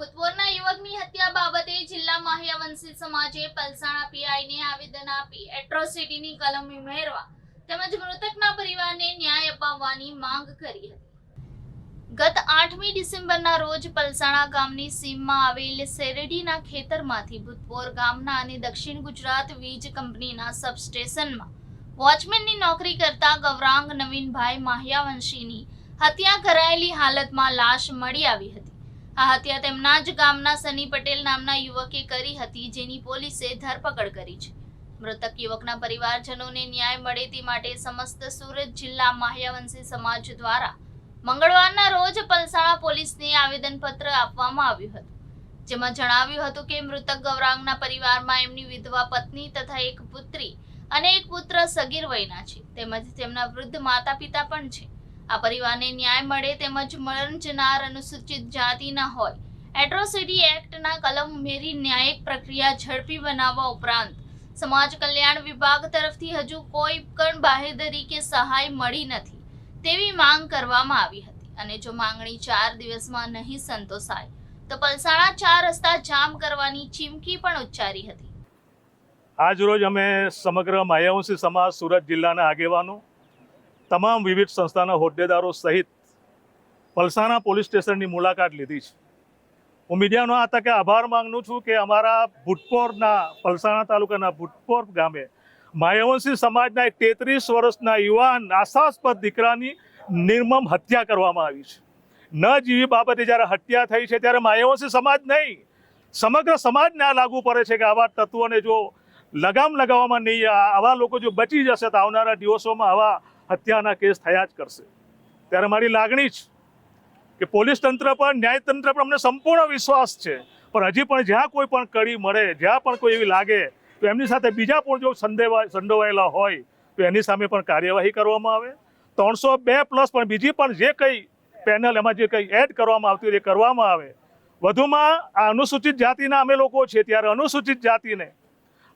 ભૂતપૂર્વના યુવકની હત્યા બાબતે જિલ્લા માહ્યવંશી સમાજે પલસાણા પીઆઈને આવેદન આપી એટ્રોસિટીની કલમ ઉમેરવા તેમજ મૃતકના પરિવારને ન્યાય અપાવવાની માંગ કરી હતી. ગત આઠમી ડિસેમ્બરના રોજ પલસાણા ગામની સીમમાં આવેલ શેરડીના ખેતરમાંથી ભૂતપોર ગામના અને દક્ષિણ ગુજરાત વીજ કંપનીના સબસ્ટેશનમાં વોચમેનની નોકરી કરતા ગૌરાંગ નવીનભાઈ માહ્યાવંશીની હત્યા કરાયેલી હાલતમાં લાશ મળી આવી હતી. આ હત્યા તેમના જ ગામના સની પટેલ નામના યુવકે કરી હતી, જેની પોલીસે ધરપકડ કરી છે. મૃતક યુવકના પરિવારજનોને ન્યાય મળે તે માટે સમસ્ત સુરત જિલ્લા માહ્યાવંશી સમાજ દ્વારા મંગળવારના રોજ પલસાણા પોલીસને આવેદનપત્ર આપવામાં આવ્યું હતું. જેમાં જણાવ્યું હતું કે, મૃતક ગૌરાંગના પરિવારમાં એમની વિધવા પત્ની તથા એક પુત્રી અને એક પુત્ર સગીર વયના છે. તેમજ તેમના વૃદ્ધ માતા પિતા પણ છે. આ પરિવારને ન્યાય મળે તેમજ મરણ જનાર અનુસૂચિત જાતિના હોય. એટ્રોસિટી એક્ટના કલમ ઉમેરી ન્યાયિક પ્રક્રિયા ઝડપી બનાવવા ઉપરાંત સમાજ કલ્યાણ વિભાગ તરફથી હજુ કોઈ પણ બાહેધરી કે સહાય મળી નથી. તેવી માંગ કરવામાં આવી હતી અને જો માંગણી ચાર દિવસમાં નહીં સંતોષાય, તો પલસાણા ચાર રસ્તા જામ કરવાની ચીમકી પણ ઉચ્ચારી હતી. આજ રોજ અમે સમગ્ર માયાવંશી સમાજ સુરત જિલ્લાના આગેવાનો તમામ વિવિધ સંસ્થાના હોદ્દેદારો સહિત પલસાણા પોલીસ સ્ટેશનની મુલાકાત લીધી છે. હું મીડિયાનો આ તકે આભાર માંગુ છું કે અમારા ભૂટપોરના પલસાણા તાલુકાના ભૂટપોર ગામે માયવંશી સમાજના તેત્રીસ વર્ષના યુવાન આશાસ્પદ દીકરાની નિર્મમ હત્યા કરવામાં આવી છે. ન જીવી બાબતે જ્યારે હત્યા થઈ છે ત્યારે માયવંશી સમાજ નહીં, સમગ્ર સમાજને આ લાગુ પડે છે કે આવા તત્વોને જો લગામ લગાવવામાં નહીં આવા લોકો જો બચી જશે તો આવનારા દિવસોમાં આવા હત્યાના કેસ થયા જ કરશે. ત્યારે મારી લાગણી છે કે પોલીસ તંત્ર પર ન્યાયતંત્ર પર અમને સંપૂર્ણ વિશ્વાસ છે. પણ હજી પણ જ્યાં કોઈ પણ કડી મળે, જ્યાં પણ કોઈ એવી લાગે, તો એમની સાથે બીજા પણ જો સંડેવા સંડોવાયેલા હોય, તો એની સામે પણ કાર્યવાહી કરવામાં આવે. ત્રણસો બે પ્લસ પણ બીજી પણ જે કંઈ પેનલ એમાં જે કંઈ એડ કરવામાં આવતી હોય, એ કરવામાં આવે. વધુમાં આ અનુસૂચિત જાતિના અમે લોકો છીએ ત્યારે અનુસૂચિત જાતિને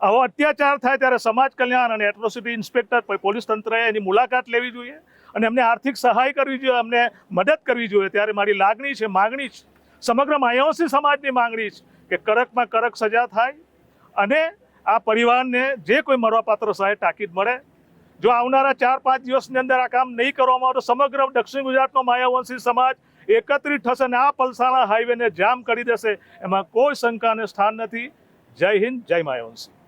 આવો અત્યાચાર થાય ત્યારે સમાજ કલ્યાણ અને એટ્રોસિટી ઇન્સ્પેક્ટર પોલીસ તંત્રએ એની મુલાકાત લેવી જોઈએ અને એમને આર્થિક સહાય કરવી જોઈએ, અમને મદદ કરવી જોઈએ. ત્યારે મારી લાગણી છે, માગણી છે, સમગ્ર માયાવંશી સમાજની માગણી છે કે કડકમાં કડક સજા થાય અને આ પરિવારને જે કોઈ મળવાપાત્ર સહાય તાકીદ મળે. જો આવનારા ચાર, પાંચ દિવસની અંદર આ કામ નહીં કરવામાં આવે તો સમગ્ર દક્ષિણ ગુજરાતનો માયાવંશી સમાજ એકત્રિત થશે અને આ પલસાણા હાઈવેને જામ કરી દેશે. એમાં કોઈ શંકાને સ્થાન નથી. જય હિન્દ, જય માયાવંશી